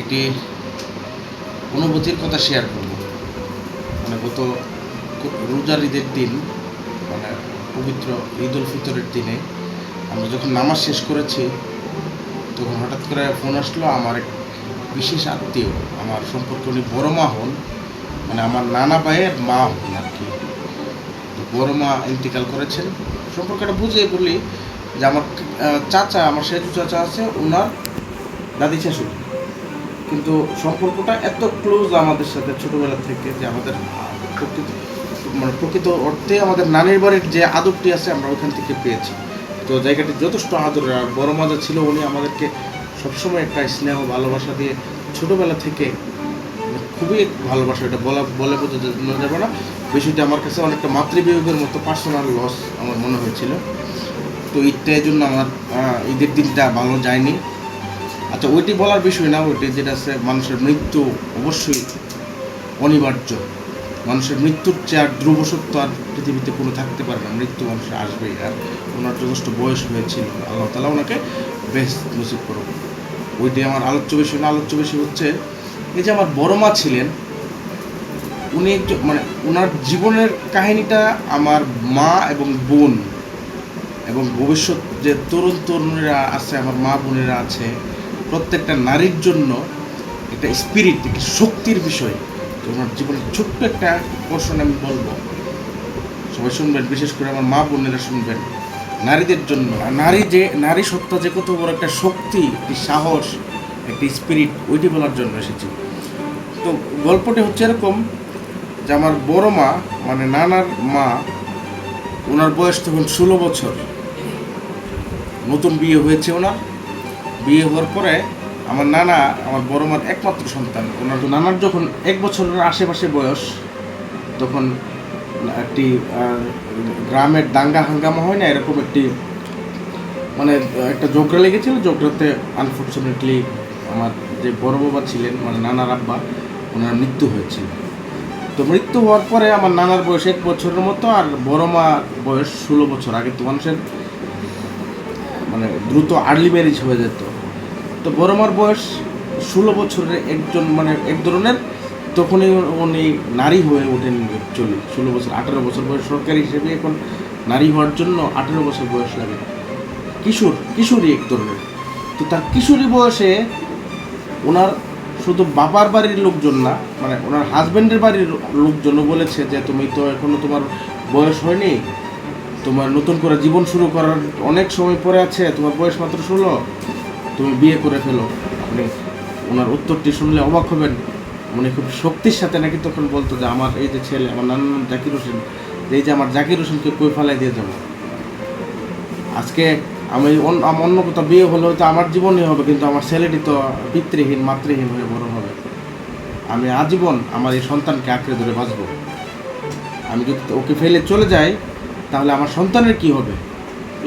একটি অনুভূতির কথা শেয়ার করব। মানে গত রোজার ঈদের দিন মানে পবিত্র ঈদ উল ফিতরের দিনে আমরা যখন নামাজ শেষ করেছি, তখন হঠাৎ করে ফোন আসলো আমার এক বিশেষ আত্মীয়, আমার সম্পর্কে উনি বড় মা হন মানে আমার নানা ভাইয়ের মা হন আর কি বড় মা ইন্তিকাল করেছেন। সম্পর্কটা বুঝিয়ে বলি যে আমার চাচা, আমার সেজু চাচা আছে ওনার দাদি শাশুড়ি কিন্তু সম্পর্কটা এত ক্লোজ আমাদের সাথে ছোটবেলা থেকে যে আমাদের প্রকৃত মানে প্রকৃত অর্থে আমাদের নানির বাড়ির যে আদরটি আছে আমরা ওখান থেকে পেয়েছি। তো জায়গাটি যথেষ্ট আদর আর বড় মজা ছিল উনি আমাদেরকে সবসময় একটা স্নেহ, ভালোবাসা দিয়ে ছোটবেলা থেকে মানে খুবই ভালোবাসা, এটা বলা, বলে বোঝানো যাবে না। বিষয়টি আমার কাছে অনেকটা মাতৃবিয়োগের মতো পার্সোনাল লস আমার মনে হয়েছিল। তো ঈদটা এই জন্য আমার ঈদের দিনটা ভালো যায়নি। আচ্ছা ওইটি বলার বিষয় না, ওইটি যেটা আছে, মানুষের মৃত্যু অবশ্যই অনিবার্য। মানুষের মৃত্যুর চেয়ে আর ধ্রুব সত্য আর পৃথিবীতে কোনো থাকতে পারে না। মৃত্যু মানুষের আসবেই, আর ওনার যথেষ্ট বয়স হয়েছিল। আল্লাহ তালা ওনাকে বেশ নসিব করো ওইটি আমার আলোচ্য বিষয় না, আলোচ্য বিষয় হচ্ছে, এই যে আমার বড় মা ছিলেন, উনি মানে ওনার জীবনের কাহিনীটা আমার মা এবং বোন এবং ভবিষ্যৎ যে তরুণ তরুণীরা আছে, আমার মা বোনেরা আছে প্রত্যেকটা নারীর জন্য একটা স্পিরিট একটা শক্তির বিষয়। ওনার জীবনের ছোট্ট একটা পোর্শন আমি বলব। সবাই শুনবেন, বিশেষ করে আমার মা বোনেরা শুনবেন। নারীদের জন্য আর নারী যে, নারী সত্তা যে কত বড় একটা শক্তি, একটি সাহস, একটি স্পিরিট ওইটি বলার জন্য এসেছি। তো গল্পটি হচ্ছে এরকম যে আমার বড় মা মানে নানার মা, ওনার বয়স তখন ষোলো বছর। নতুন বিয়ে হয়েছে ওনার। বিয়ে হওয়ার পরে আমার নানা, আমার বড় মার একমাত্র সন্তান। ওনার নানার যখন এক বছরের আশেপাশে বয়স, তখন একটি গ্রামের দাঙ্গা হাঙ্গামা হয় না, এরকম একটি মানে একটা ঝগড়া লেগেছিল ঝগড়াতে আনফর্চুনেটলি আমার যে বড় বাবা ছিলেন মানে নানার আব্বা, ওনার মৃত্যু হয়েছিল। তো মৃত্যু হওয়ার পরে আমার নানার বয়স এক বছরের মতো, আর বড় মা বয়স ষোলো বছর। আগে তো মানুষের মানে দ্রুত আর্লি ম্যারেজ হয়ে যেত। তো বড় মার বয়স ষোলো বছরের একজন মানে এক ধরনের, তখনই উনি নারী হয়ে ওঠেন অ্যাকচুয়ালি ষোলো বছর, আঠেরো বছর বয়স সরকারি হিসেবে এখন নারী হওয়ার জন্য আঠেরো বছর বয়স লাগে। কিশোর, কিশোরী এক ধরনের। তো তার কিশোরী বয়সে ওনার শুধু বাবার বাড়ির লোকজন না মানে ওনার হাজব্যান্ডের বাড়ির লোকজন বলেছে যে, তুমি তো এখনও তোমার বয়স হয়নি। তোমার নতুন করে জীবন শুরু করার অনেক সময় পরে আছে, তোমার বয়স মাত্র ষোলো। তুমি বিয়ে করে ফেলো। আপনি ওনার উত্তরটি শুনলে অবাক হবেন। উনি খুব শক্তির সাথে নাকি তখন বলতো যে, আমার এই যে ছেলে, আমার নানার নাম জাকির হোসেন। এই যে আমার জাকির হোসেনকে কই ফেলাই দিয়ে যাব? আজকে আমি অন্য কোথাও বিয়ে হলে হয়তো আমার জীবনই হবে, কিন্তু আমার ছেলেটি তো পিতৃহীন, মাতৃহীন হয়ে বড় হবে। আমি আজীবন আমার এই সন্তানকে আঁকড়ে ধরে বাঁচবো। আমি যদি ওকে ফেলে চলে যাই, তাহলে আমার সন্তানের কি হবে?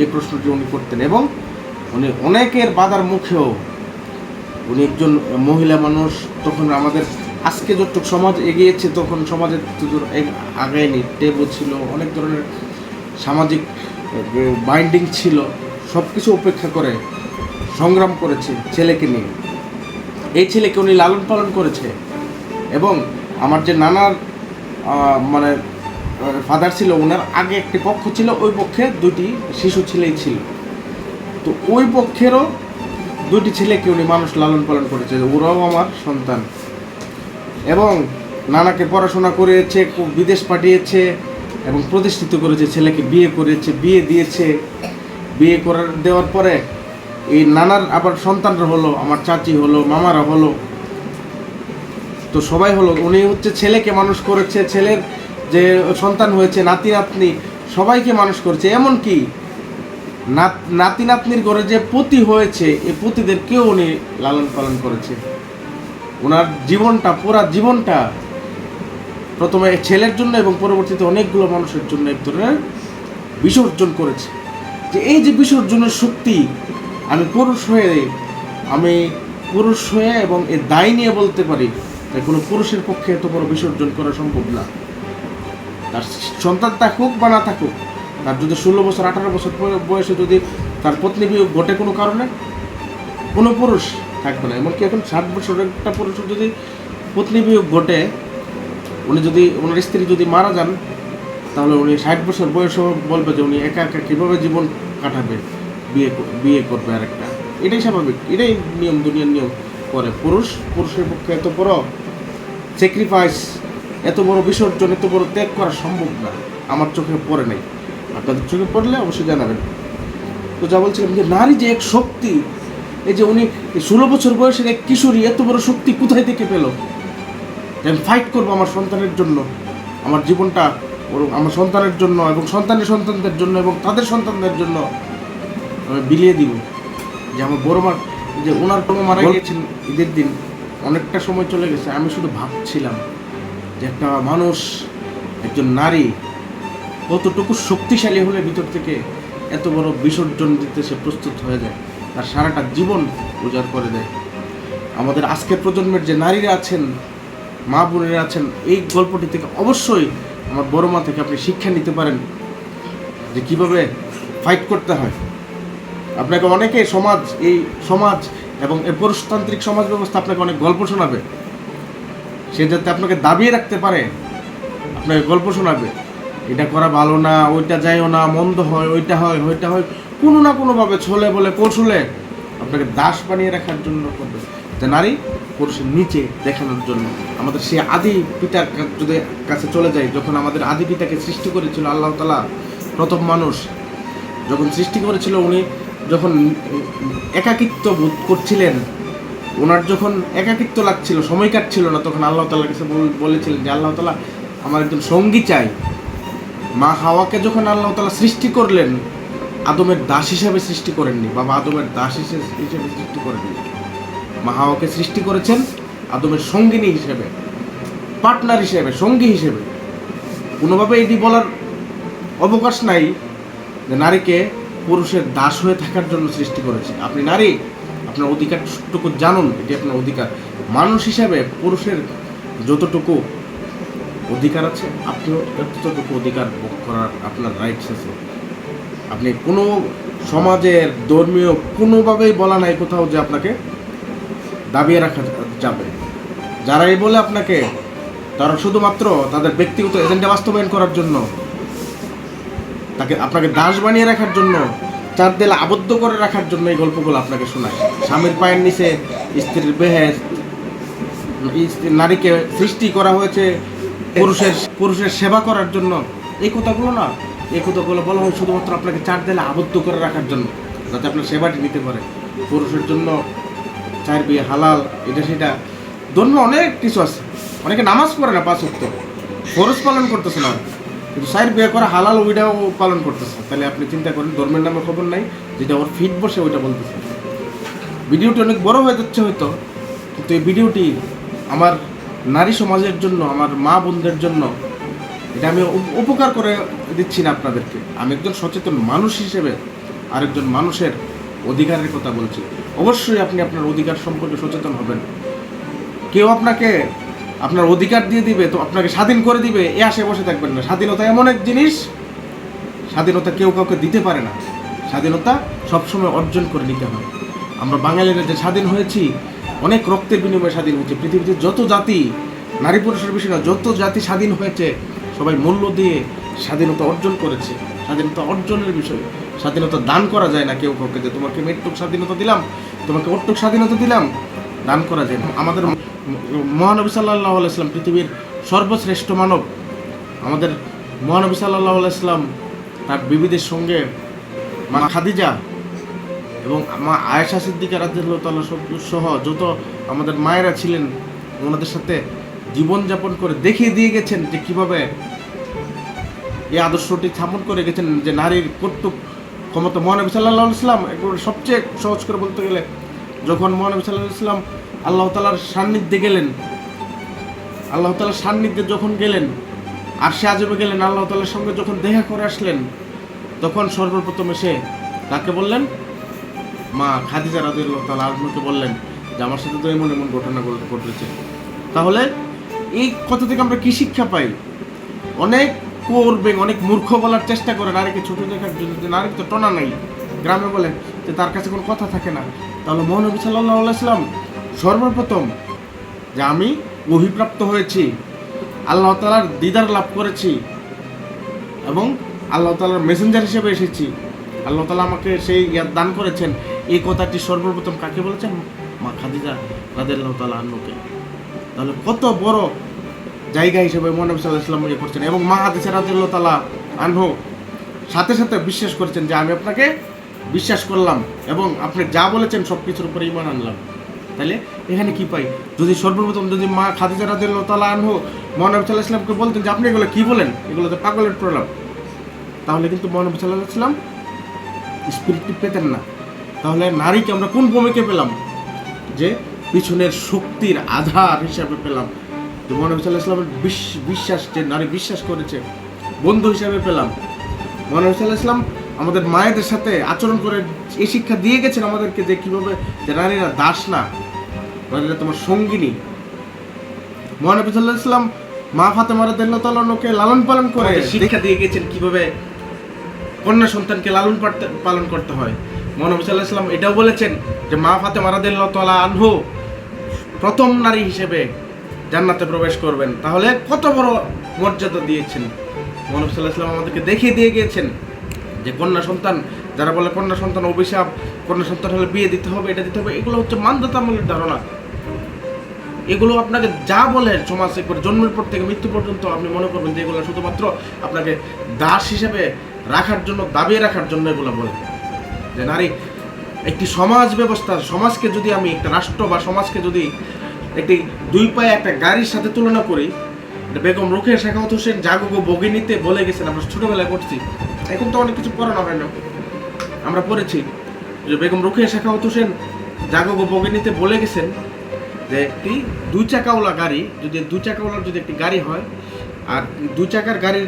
এই প্রশ্নটি উনি করতেন এবং উনি অনেকের বাধার মুখেও উনি একজন মহিলা মানুষ, তখন আমাদের আজকে যতটুক সমাজ এগিয়েছে, তখন সমাজের আগায়নি, টেবু ছিল, অনেক ধরনের সামাজিক বাইন্ডিং ছিল সব কিছু উপেক্ষা করে সংগ্রাম করেছে ছেলেকে নিয়ে। এই ছেলেকে উনি লালন পালন করেছে এবং আমার যে নানার মানে ফাদার ছিল, ওনার আগে একটি পক্ষ ছিল, ওই পক্ষে দুটি শিশু ছেলেই ছিল। তো ওই পক্ষেরও দুটি ছেলেকে উনি মানুষ লালন পালন করেছে ওরাও আমার সন্তান। এবং নানাকে পড়াশোনা করিয়েছে খুব বিদেশ পাঠিয়েছে এবং প্রতিষ্ঠিত করেছে, ছেলেকে বিয়ে করেছে, বিয়ে দিয়েছে। বিয়ে করার, দেওয়ার পরে এই নানার আবার সন্তানরা হলো, আমার চাচি হলো, মামারা হলো। তো সবাই হলো, উনি হচ্ছে ছেলেকে মানুষ করেছে, ছেলের যে সন্তান হয়েছে নাতি নাতনি সবাইকে মানুষ করেছে। এমনকি নাত নাতি নাতনির ঘরে যে পতি হয়েছে এই পতিদেরকেও উনি লালন পালন করেছে। ওনার জীবনটা, পুরা জীবনটা প্রথমে ছেলের জন্য এবং পরবর্তীতে অনেকগুলো মানুষের জন্য এক ধরনের বিসর্জন করেছে। যে এই যে বিসর্জনের শক্তি, আমি পুরুষ হয়ে, আমি পুরুষ হয়ে এবং এর দায় নিয়ে বলতে পারি যে কোনো পুরুষের পক্ষে এত বড় বিসর্জন করা সম্ভব না। তার সন্তান থাকুক বা না থাকুক তার যদি ষোলো বছর, আঠারো বছর বয়সে যদি তার পত্নী বিয়োগ ঘটে কোনো কারণে, কোনো পুরুষ থাকবে না। এমনকি এখন ষাট বছর একটা পুরুষ যদি পত্নী বিয়োগ ঘটে, উনি যদি, ওনার স্ত্রী যদি মারা যান, তাহলে উনি ষাট বছর বয়সেও বলবে যে উনি একা একা কীভাবে জীবন কাটাবে, বিয়ে বিয়ে করবে আর একটা এটাই স্বাভাবিক। এটাই নিয়ম, দুনিয়ার নিয়ম করে। পুরুষ, পুরুষের পক্ষে এত বড় স্যাক্রিফাইস এত বড় বিসর্জন, এত বড় ত্যাগ করা সম্ভব না। আমার চোখে পড়ে নাই। আপনাদের চোখে পড়লে অবশ্যই জানাবেন। তো যা বলছিলাম যে নারী যে এক শক্তি এই যে উনি ষোলো বছর বয়সের এক কিশোরী এত বড় শক্তি কোথায় থেকে পেল? আমি ফাইট করব আমার সন্তানের জন্য আমার জীবনটা আমার সন্তানের জন্য এবং সন্তানের সন্তানদের জন্য এবং তাদের সন্তানদের জন্য আমি বিলিয়ে দিব। যে আমার বড় মা যে ওনার কোনো মারা গিয়েছেন ঈদের দিন অনেকটা সময় চলে গেছে আমি শুধু ভাবছিলাম যে একটা মানুষ একজন নারী কতটুকু শক্তিশালী হলে ভিতর থেকে এত বড় বিসর্জন দিতে সে প্রস্তুত হয়ে যায়, তার সারাটা জীবন উজাড় করে দেয়। আমাদের আজকের প্রজন্মের যে নারীরা আছেন, মা বোনেরা আছেন, এই গল্পটি থেকে অবশ্যই আমার বড় মা থেকে আপনি শিক্ষা নিতে পারেন যে কীভাবে ফাইট করতে হয়। আপনাকে অনেকে সমাজ, এই সমাজ এবং এই পুরুষতান্ত্রিক সমাজ ব্যবস্থা আপনাকে অনেক গল্প শোনাবে। সে যাতে আপনাকে দাবিয়ে রাখতে পারে, আপনাকে গল্প শোনাবে। এটা করা ভালো না, ওইটা যাইও না, মন্দ হয়, ওইটা হয় ওইটা হয়, কোনো না কোনোভাবে ছলে বলে কৌশলে আপনাকে দাস বানিয়ে রাখার জন্য করবে। যে নারী পুরুষের নিচে দেখানোর জন্য। আমাদের সেই আদি পিতার যদি কাছে চলে যায় যখন আমাদের আদি পিতাকে সৃষ্টি করেছিল আল্লাহ তালা প্রথম মানুষ, যখন সৃষ্টি করেছিল উনি, যখন একাকিত্ব বোধ করছিলেন ওনার যখন একাকিত্ব লাগছিল, সময় কাটছিল না, তখন আল্লাহ তালার কাছে বলেছিলেন যে, আল্লাহ তালা আমার একজন সঙ্গী চাই। মা হাওয়াকে যখন আল্লাহ তালা সৃষ্টি করলেন, আদমের দাস হিসাবে সৃষ্টি করেননি, বাবা আদমের দাস হিসেবে হিসেবে সৃষ্টি করেননি। মা হাওয়াকে সৃষ্টি করেছেন আদমের সঙ্গিনী হিসেবে পার্টনার হিসেবে, সঙ্গী হিসেবে। কোনোভাবে এটি বলার অবকাশ নাই যে নারীকে পুরুষের দাস হয়ে থাকার জন্য সৃষ্টি করেছে। আপনি নারী, আপনার অধিকারটুকু জানুন, এটি আপনার অধিকার। মানুষ হিসাবে পুরুষের যতটুকু অধিকার আছে? আপনিও ততটুকু অধিকার ভোগ করার আপনার রাইটস আছে। আপনি কোনো সমাজের ধর্মীয় কোনোভাবেই বলা নাই কোথাও যে আপনাকে দাবিয়ে রাখা যাবে। যারা এই বলে আপনাকে, তারা শুধুমাত্র তাদের ব্যক্তিগত এজেন্ডা বাস্তবায়ন করার জন্য, তাকে আপনাকে দাস বানিয়ে রাখার জন্য, চার দেলে আবদ্ধ করে রাখার জন্য এই গল্পগুলো আপনাকে শোনায়। স্বামীর পায়ের নিচে স্ত্রীর বেহেস নারীকে সৃষ্টি করা হয়েছে পুরুষের পুরুষের সেবা করার জন্য। এই কথাগুলো না, এই কথাগুলো বলা হয় শুধুমাত্র আপনাকে চার দেলে আবদ্ধ করে রাখার জন্য, যাতে আপনার সেবাটি নিতে পারে। পুরুষের জন্য চার বিয়ে হালাল, এটা সেটা। ধর্ম অনেক কিছু আছে। অনেকে নামাজ পড়ে না পাঁচ উক্ত ফরজ পালন করতেছে না। কিন্তু সাইড বিয়ে করা হালাল, ওইটাও পালন করতেছে। তাহলে আপনি চিন্তা করেন, ধর্মের নামে খবর নাই, যেটা ওর ফিট বসে ওইটা বলতেছে। ভিডিওটি অনেক বড় হয়ে যাচ্ছে হয়তো, কিন্তু এই ভিডিওটি আমার নারী সমাজের জন্য, আমার মা বোনদের জন্য, এটা আমি উপকার করে দিচ্ছি না আপনাদেরকে। আমি একজন সচেতন মানুষ হিসেবে আরেকজন মানুষের অধিকারের কথা বলছি। অবশ্যই আপনি আপনার অধিকার সম্পর্কে সচেতন হবেন। কেউ আপনাকে আপনার অধিকার দিয়ে দিবে, তো আপনাকে স্বাধীন করে দিবে, এ আসে বসে থাকবেন না। স্বাধীনতা এমন এক জিনিস, স্বাধীনতা কেউ কাউকে দিতে পারে না। স্বাধীনতা সবসময় অর্জন করে নিতে হয়। আমরা বাঙালিরা যে স্বাধীন হয়েছি, অনেক রক্তের বিনিময়ে স্বাধীন হয়েছে। পৃথিবীতে যত জাতি নারী পুরুষের বিষয় না যত জাতি স্বাধীন হয়েছে, সবাই মূল্য দিয়ে স্বাধীনতা অর্জন করেছে। স্বাধীনতা অর্জনের বিষয় স্বাধীনতা দান করা যায় না কেউ কাউকে যে তোমাকে মৃত্যুক স্বাধীনতা দিলাম, তোমাকে অট্টুক স্বাধীনতা দিলাম, দান করা যায় না। আমাদের মহানবী সাল্লাহ আলাইসলাম পৃথিবীর সর্বশ্রেষ্ঠ মানব। আমাদের মহানবী সাল্লাহ আলাইসলাম তার বিবিদের সঙ্গে মা খাদিজা এবং মা আয়েশা সিদ্দিকা রাজিয়াল্লাহু তাআলা সহ, যত আমাদের মায়েরা ছিলেন, ওনাদের সাথে জীবনযাপন করে দেখিয়ে দিয়ে গেছেন যে কীভাবে এই আদর্শটি স্থাপন করে গেছেন যে নারীর কর্তৃক ক্ষমতা। মহানবী সাল্লাহ ইসলাম একবারে সবচেয়ে সহজ করে বলতে গেলে, যখন মহানবী সাল্লাহ ইসলাম আল্লাহ তালার সান্নিধ্যে গেলেন, আল্লাহ তালার সান্নিধ্যে যখন গেলেন আর সে আজবে গেলেন, আল্লাহ তালার সঙ্গে যখন দেখা করে আসলেন, তখন সর্বপ্রথম এসে তাকে বললেন? মা খাদিজা রাদিয়াল্লাহু তাআলা আনহুকে বললেন যে, আমার সাথে তো এমন এমন ঘটনা ঘট- ঘটেছে। তাহলে এই কথা থেকে আমরা কি শিক্ষা পাই? অনেক করবে অনেক মূর্খ বলার চেষ্টা করে নারীকে ছোট দেখার জন্য যে নারীর তো টনা নাই। গ্রামে বলেন যে তার কাছে কোনো কথা থাকে না। তাহলে মহানবী সাল্লাহ আলাইসলাম সর্বপ্রথম যে আমি অভিপ্রাপ্ত হয়েছি, আল্লাহ তালার দিদার লাভ করেছি এবং আল্লাহ তালার মেসেঞ্জার হিসেবে এসেছি। আল্লাহ তালা আমাকে সেই দান করেছেন। এই কথাটি সর্বপ্রথম কাকে বলেছেন? মা খাদিজা আল্লাহ তালা আন্নুকে তাহলে কত বড় জায়গা হিসেবে মহানবী সাল্লাহ ইসলাম ইয়ে করছেন? এবং মা হাদিসা রাদিয়াল্লাহু তালা আনহু সাথে সাথে বিশ্বাস করেছেন যে, আমি আপনাকে বিশ্বাস করলাম এবং আপনি যা বলেছেন সব কিছুর উপরে ইমান আনলাম। তাহলে এখানে কি পাই? যদি সর্বপ্রথম যদি মা খাদিজা রাদিয়াল্লাহু তাআলা আনহু মহানবী সাল্লাহ ইসলামকে বলতেন যে, আপনি এগুলো কী বলেন? এগুলো তো পাগলের প্রলাপ। তাহলে কিন্তু মহানবী সাল্লাহ ইসলাম স্পিরিটটি পেতেন না। তাহলে নারীকে আমরা কোন ভূমিকে পেলাম? যে পিছনের শক্তির আধার হিসাবে পেলাম। যে মহানবী সাল্লাহ ইসলামের বিশ্বাস যে নারী বিশ্বাস করেছে বন্ধু হিসাবে পেলাম। মহানবী সাল্লাহ ইসলাম আমাদের মায়েদের সাথে আচরণ করে এই শিক্ষা দিয়ে গেছেন আমাদেরকে যে কীভাবে যে নারীরা দাস না নারীরা তোমার সঙ্গিনী। মহানবী সাল্লাহ ইসলাম মা ফাতেমা রাদিয়াল্লাহু তাআলা ওকে লালন পালন করে শিক্ষা দিয়ে গেছেন কীভাবে কন্যা সন্তানকে লালন পালন করতে হয়। মহানবী সাল্লাহ ইসলাম এটাও বলেছেন যে মা ফাতেমা রাদিয়াল্লাহু তাআলা আনহু প্রথম নারী হিসেবে জান্নাতে প্রবেশ করবেন। তাহলে কত বড় মর্যাদা দিয়েছেন? মহানবী সাল্লাহ ইসলাম আমাদেরকে দেখিয়ে দিয়ে গিয়েছেন যে কন্যা সন্তান, যারা বলে কন্যা সন্তান অভিশাপ, কন্যা সন্তান হলে বিয়ে দিতে হবে, এটা দিতে হবে, এগুলো হচ্ছে মান্যতামূলক ধারণা। এগুলো আপনাকে যা বলে সমাজ একবার জন্মের পর থেকে, মৃত্যু পর্যন্ত আপনি মনে করবেন যে এগুলো শুধুমাত্র আপনাকে দাস হিসেবে রাখার জন্য, দাবিয়ে রাখার জন্য এগুলো বলে। যে নারী একটি সমাজ ব্যবস্থা, সমাজকে যদি আমি একটা রাষ্ট্র বা সমাজকে যদি একটি দুই পায়ে একটা গাড়ির সাথে তুলনা করি বেগম রুখিয়া শেখাওয়াত হোসেন জাগো বগিনীতে বলে গেছেন, আমরা ছোটবেলায় পড়ছি, এখন তো অনেক কিছু পড়ানো হয় না। আমরা পড়েছি যে বেগম রুখিয়া শেখাওয়াত হোসেন জাগো বগিনীতে বলে গেছেন যে একটি দুই চাকাওয়ালা গাড়ি, যদি দুই চাকাওয়ালার যদি একটি গাড়ি হয়, আর দুই চাকার গাড়ির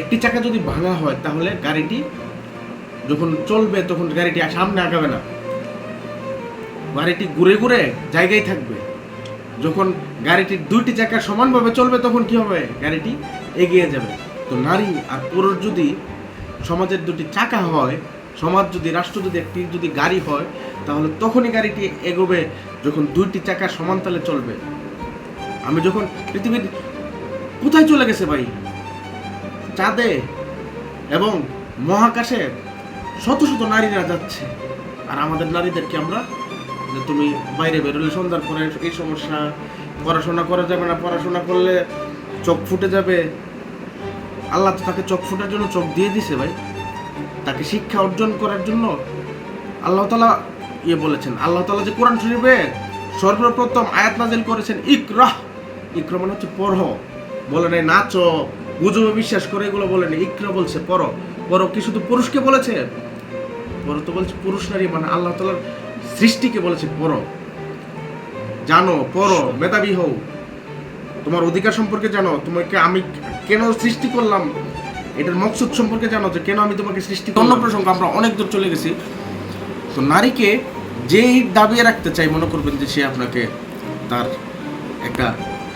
একটি চাকা যদি ভাঙা হয়, তাহলে গাড়িটি যখন চলবে, তখন গাড়িটি সামনে আগাবে না। গাড়িটি ঘুরে ঘুরে জায়গায় থাকবে। যখন গাড়িটির দুইটি চাকা সমানভাবে চলবে, তখন কি হবে? গাড়িটি এগিয়ে যাবে। তো নারী আর পুরুষ যদি সমাজের দুটি চাকা হয়, সমাজ যদি, রাষ্ট্র যদি, একটি যদি গাড়ি হয়, তাহলে তখনই গাড়িটি এগোবে যখন দুইটি চাকা সমান তালে চলবে। আমি যখন পৃথিবীর কোথায় চলে গেছে ভাই? চাঁদে এবং মহাকাশে শত শত নারীরা যাচ্ছে। আর আমাদের নারীদেরকে আমরা যে তুমি বাইরে বেরোলে সন্ধ্যার পরে এই সমস্যা, পড়াশোনা করা যাবে না, পড়াশোনা করলে চোখ ফুটে যাবে। আল্লাহ তাকে চোখ ফুটার জন্য চোখ দিয়ে দিছে ভাই। তাকে শিক্ষা অর্জন করার জন্য আল্লাহ তালা ইয়ে বলেছেন, আল্লাহ তালা যে কোরআন শরীফে সর্বপ্রথম আয়াত নাজিল করেছেন, ইকরাহ। ইকরা মানে হচ্ছে পড়হ বলে নাই, নাচো গুজবে বিশ্বাস করে, এগুলো বলে নাই। ইকরা বলছে পড়ো পড়ো কি শুধু পুরুষকে বলেছে? পড়ো তো বলছে পুরুষ নারী মানে আল্লাহ তালার সৃষ্টিকে বলেছে, পড়ো। জানো, পড়ো, মেধাবী হও। তোমার অধিকার সম্পর্কে জানো, তোমাকে আমি কেন সৃষ্টি করলাম? এটার মকসুদ সম্পর্কে জানো, যে কেন আমি তোমাকে সৃষ্টি অন্য প্রসঙ্গ, আমরা অনেক দূর চলে গেছি। তো নারীকে যেই দাবিয়ে রাখতে চাই, মনে করবেন যে সে আপনাকে তার একটা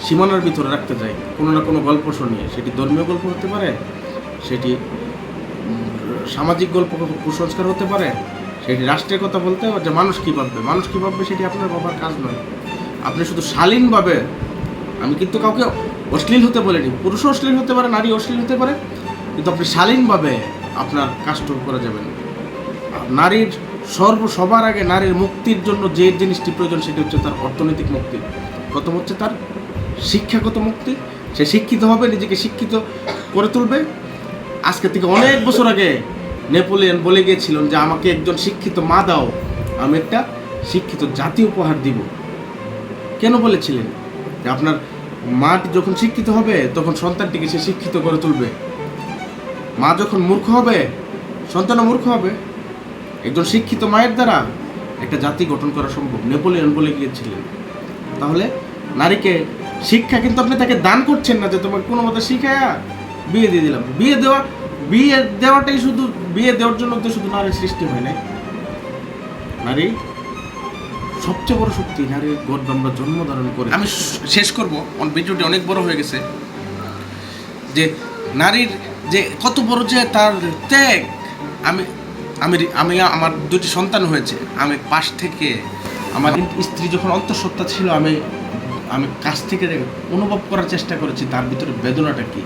সীমানার ভিতরে রাখতে চাই কোনো না কোনো গল্প শুনিয়ে। সেটি ধর্মীয় গল্প হতে পারে, সেটি সামাজিক গল্প, কুসংস্কার হতে পারে সেটি রাষ্ট্রের কথা বলতে হবে যে মানুষ কী ভাববে? মানুষ কী ভাববে সেটি আপনার বাবার কাজ নয়। আপনি শুধু শালীনভাবে, আমি কিন্তু কাউকে অশ্লীল হতে বলিনি, পুরুষও অশ্লীল হতে পারে নারী অশ্লীল হতে পারে, কিন্তু আপনি শালীনভাবে আপনার কাজটুকু করে যাবেন। নারীর সর্ব সবার আগে নারীর মুক্তির জন্য যে জিনিসটি প্রয়োজন সেটি হচ্ছে তার অর্থনৈতিক মুক্তি। প্রথম হচ্ছে তার শিক্ষাগত মুক্তি। সে শিক্ষিত হবে, নিজেকে শিক্ষিত করে তুলবে। আজকে থেকে অনেক বছর আগে নেপোলিয়ন বলে গিয়েছিলেন যে আমাকে একজন শিক্ষিত মা দাও, আমি একটা শিক্ষিত জাতি উপহার দিব। কেন বলেছিলেন? যে আপনার মাটি যখন শিক্ষিত হবে, তখন সন্তানটিকে সে শিক্ষিত করে তুলবে। মা যখন মূর্খ হবে, সন্তানও মূর্খ হবে। একজন শিক্ষিত মায়ের দ্বারা একটা জাতি গঠন করা সম্ভব, নেপোলিয়ন বলে গিয়েছিলেন। তাহলে নারীকে শিক্ষা কিন্তু আপনি তাকে দান করছেন না, যে তোমার কোনো মতো শিখায়া বিয়ে দিয়ে দিলাম। বিয়ে দেওয়া বিয়ে দেওয়াটাই শুধু বিয়ে দেওয়ার জন্য তো শুধু নারীর সৃষ্টি হয় নাই। নারী সবচেয়ে বড় শক্তি নারীর গর্ব আমরা জন্ম ধারণ করে আমি শেষ করব ভিডিওটি অনেক বড় হয়ে গেছে। যে নারীর যে কত বড় যে তার ত্যাগ আমি আমি আমি আমার দুটি সন্তান হয়েছে। আমি পাশ থেকে আমার স্ত্রী যখন অন্তঃসত্ত্বা ছিল আমি আমি কাছ থেকে অনুভব করার চেষ্টা করেছি তার ভিতরে বেদনাটা কি?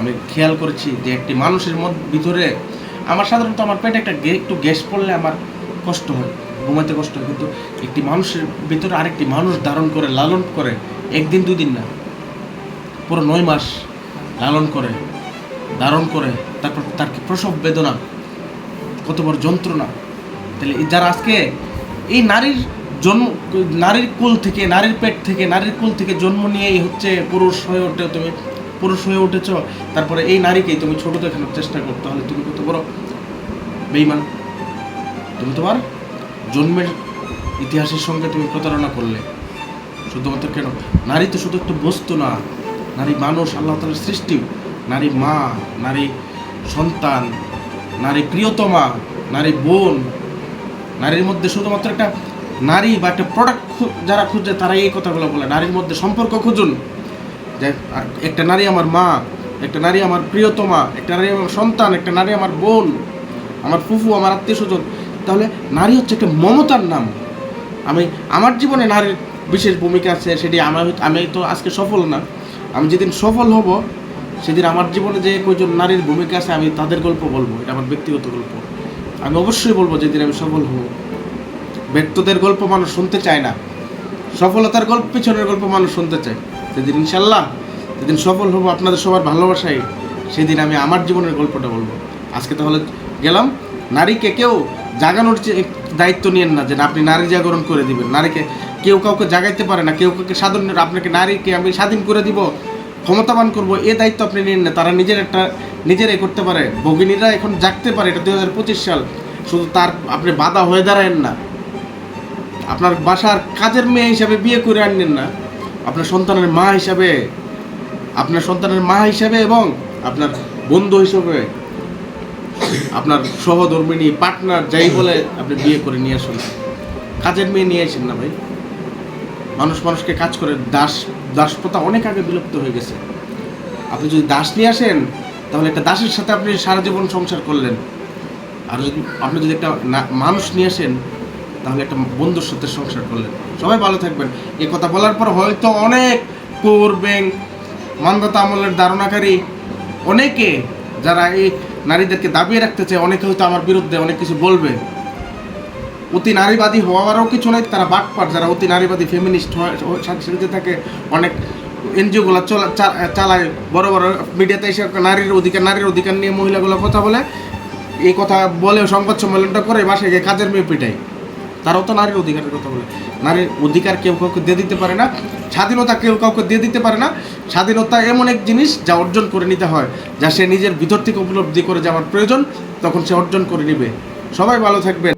আমি খেয়াল করেছি যে একটি মানুষের মধ্যে ভিতরে আমার সাধারণত আমার পেটে একটা একটু গ্যাস পড়লে আমার কষ্ট হয় ঘুমাতে কষ্ট হয়। কিন্তু একটি মানুষের ভিতরে আরেকটি মানুষ ধারণ করে, লালন করে, একদিন দুই দিন না। পুরো নয় মাস লালন করে, ধারণ করে, তারপর তার কি প্রসব বেদনা, কত বড় যন্ত্রণা। তাহলে যারা আজকে এই নারীর জন্ম, নারীর কুল থেকে, নারীর পেট থেকে, নারীর কুল থেকে জন্ম নিয়েই হচ্ছে পুরুষ হয়ে ওঠে, তুমি পুরুষ হয়ে উঠেছ, তারপরে এই নারীকেই তুমি ছোট দেখানোর চেষ্টা করতে তাহলে তুমি কত বড়? বেইমান তুমি তোমার জন্মের ইতিহাসের সঙ্গে তুমি প্রতারণা করলে? শুধুমাত্র কেন? নারী তো শুধু একটা বস্তু না, নারী মানুষ, আল্লাহ তালার সৃষ্টি, নারী মা, নারী সন্তান, নারী প্রিয়তমা, নারী বোন, নারীর মধ্যে শুধুমাত্র একটা নারী বা একটা প্রোডাক্ট যারা খুঁজছে তারা এই কথাগুলো বলে, নারীর মধ্যে সম্পর্ক খুঁজুন। যে একটা নারী আমার মা, একটা নারী আমার প্রিয়তমা, একটা নারী আমার সন্তান, একটা নারী আমার বোন, আমার ফুফু, আমার আত্মীয় স্বজন। তাহলে নারী হচ্ছে একটা মমতার নাম। আমি, আমার জীবনে নারীর বিশেষ ভূমিকা আছে, সেটি আমার আমি তো আজকে সফল না। আমি যেদিন সফল হব, সেদিন আমার জীবনে যে কয়জন নারীর ভূমিকা আছে, আমি তাদের গল্প বলব। এটা আমার ব্যক্তিগত গল্প। আমি অবশ্যই বলব যেদিন আমি সফল হব। ব্যক্তদের গল্প মানুষ শুনতে চায় না। সফলতার গল্প, পিছনের গল্প মানুষ শুনতে চায়। সেদিন ইনশাল্লাহ সেদিন সফল হব আপনাদের সবার ভালোবাসায়, সেদিন আমি আমার জীবনের গল্পটা বলব। আজকে তাহলে গেলাম। নারীকে কেউ জাগানোর দায়িত্ব নিয়েন না, যে আপনি নারী জাগরণ করে দিবেন। নারীকে কেউ কাউকে জাগাইতে পারে না, কেউ কাউকে স্বাধীন আপনাকে নারীকে আমি স্বাধীন করে দিব, ক্ষমতাবান করব, এ দায়িত্ব আপনি নিন না। তারা নিজের একটা, নিজেরাই করতে পারে। ভগিনীরা এখন জাগতে পারে, এটা দুই হাজার পঁচিশ সাল। শুধু তার, আপনি বাধা হয়ে দাঁড়ায়েন না। আপনার বাসার কাজের মেয়ে হিসাবে বিয়ে করে আনলেন না। আপনার সন্তানের মা হিসাবে, আপনার সন্তানের মা হিসাবে এবং আপনার বন্ধু হিসাবে আপনার সহধর্মিনী পার্টনার যাই বলে আপনি বিয়ে করে নিয়ে আসুন। কাজের মেয়ে নিয়ে আসেন না ভাই। মানুষ মানুষকে কাজ করে, দাস দাস প্রথা অনেক আগে বিলুপ্ত হয়ে গেছে। আপনি যদি দাস নিয়ে আসেন, তাহলে একটা দাসের সাথে আপনি সারা জীবন সংসার করলেন। আর যদি আপনি যদি একটা মানুষ নিয়ে আসেন তাহলে একটা বন্ধুর সাথে সংসার করলেন। সবাই ভালো থাকবেন। এই কথা বলার পর হয়তো অনেক কোর ব্যাংক মানবতা আমলের ধারণাকারী অনেকে যারা এই নারীদেরকে দাবিয়ে রাখতে চায়, অনেকে হয়তো আমার বিরুদ্ধে অনেক কিছু বলবে। অতি নারীবাদী হওয়ারও কিছু নাই, তারা বাটপার যারা অতি নারীবাদী ফেমিনিস্ট হয় থাকে, অনেক এনজিওগুলো চালায়। বড় বড় মিডিয়াতে এসে নারীর অধিকার নারীর অধিকার নিয়ে মহিলাগুলো কথা বলে। এই কথা বলে সংবাদ সম্মেলনটা করে বাসায় গিয়ে কাজের মেয়ে পিটাই তারাও তো নারীর অধিকারের কথা বলে। নারীর অধিকার কেউ কাউকে দিয়ে দিতে পারে না, স্বাধীনতা কেউ কাউকে দিয়ে দিতে পারে না। স্বাধীনতা এমন এক জিনিস যা অর্জন করে নিতে হয়, যা সে নিজের ভিতর থেকে উপলব্ধি করে যাওয়ার প্রয়োজন, তখন সে অর্জন করে নিবে। সবাই ভালো থাকবেন।